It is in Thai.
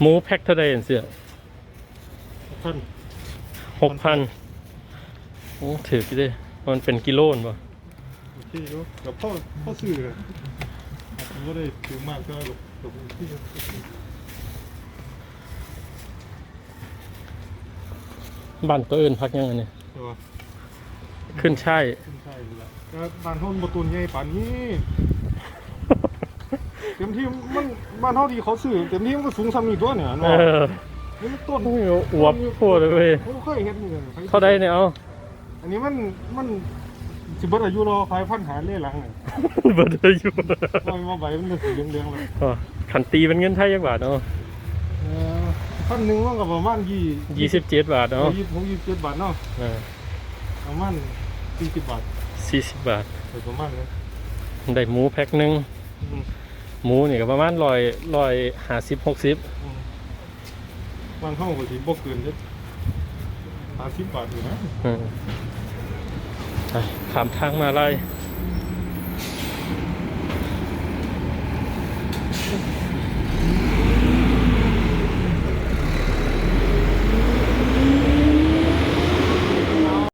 หมูแพ็คเท่าใดเสียท่านหกพันโอ้ถือกี่ด้มันเป็นกิโลนป่ะโอเคอยู่กับพ่อพ่อซื้อเลยอาจจะไม่ได้ถือมากก็หลบหลบที่บ้านตัวอื่นพักยังไงเนี่ยใช่ป่ะขึ้นใช่ขึ้นใช่อยู่ละก็บ้านเฮาบ่ตุนใหญ่ปานนี้ เต็มที่มันบ้านเฮาที่เขาซื้อเต็มที่มันก็สูงซ้ำนี่ตัวเนี่ยเอเนาะอนี่มันต้นโอ้ยอวบโคตรเลยเว้ยผมเคยเห็นเหมือนกันเท่าใดเนี่ยเอา อันนี้มันมันสิเบิดอายุรอคายพันหาเล่หลังเนี่ยเบิดอายุว่ามาใบมันจะสีเหลืองๆเลยอ๋อขันตีเป็นเงินไทยยักบาทเนาะเออพันหนึ่งมันก็ประมาณยี่ยี่สิบเจ็ดบาทเนาะยี่สิบหกยี่สิบเจ็ดบาทเนาะประมาณสี่สิบบาทสี่สิบบาทโดยประมาณนั้นได้หมูแพ็คหนึ่งอืม หมูนี่ก็ประมาณร้อยร้อยห้าสิบหกสิบอืมบางห้องก็สิบ่เกินจะห้าสิบบาทอยู่นะ อืมไปขามทางมาไล่